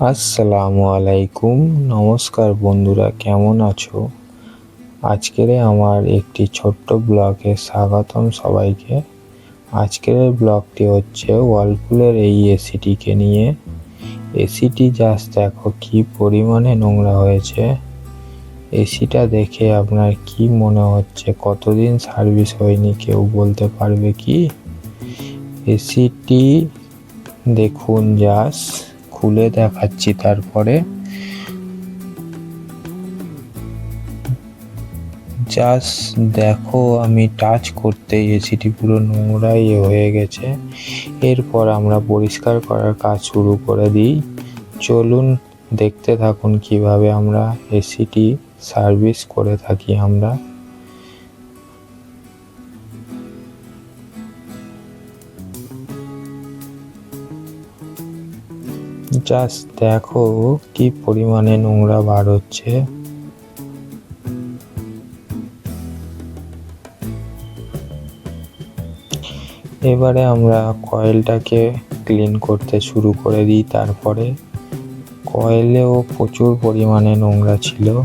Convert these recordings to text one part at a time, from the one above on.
আসসালামু আলাইকুম। নমস্কার বন্ধুরা, কেমন আছো? আজকের আমার একটি ছোট্ট ব্লগে স্বাগতম সবাইকে। আজকের ব্লগটি হচ্ছে ওয়ালপুলের এই এসিটিকে নিয়ে। এসিটি জাস্ট দেখো কি পরিমাণে নোংরা হয়েছে। এসিটা দেখে আপনার কি মনে হচ্ছে? কতদিন সার্ভিস হয়নি কেউ বলতে পারবে কি? এসিটি দেখুন জাস্ট। খুলে দেখাচ্ছি তারপরে। জাস্ট দেখো, আমি টাচ করতে এসিটি পুরো নোংরাই হয়ে গেছে। এরপর আমরা পরিষ্কার করার কাজ শুরু করে দিই। চলুন দেখতে থাকুন কীভাবে আমরা এসিটি সার্ভিস করে থাকি আমরা। জাস্ট দেখো কি পরিমাণে নোংরা বার হচ্ছে। এবারে আমরা কয়েলটাকে ক্লিন করতে শুরু করে দিই তারপরে। কয়েলেও প্রচুর পরিমাণে নোংরা ছিল।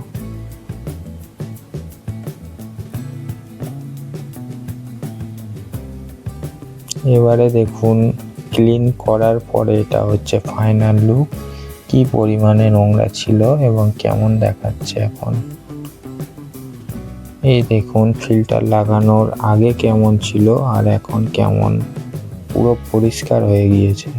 এবারে দেখুন ক্লিন করার পরে এটা হচ্ছে ফাইনাল লুক কি পরিমাণে নোংরা ছিল এবং কেমন দেখাচ্ছে এখন। এই দেখুন ফিল্টার লাগানোর আগে কেমন ছিল আর এখন কেমন, পুরো পরিষ্কার হয়ে গিয়েছে।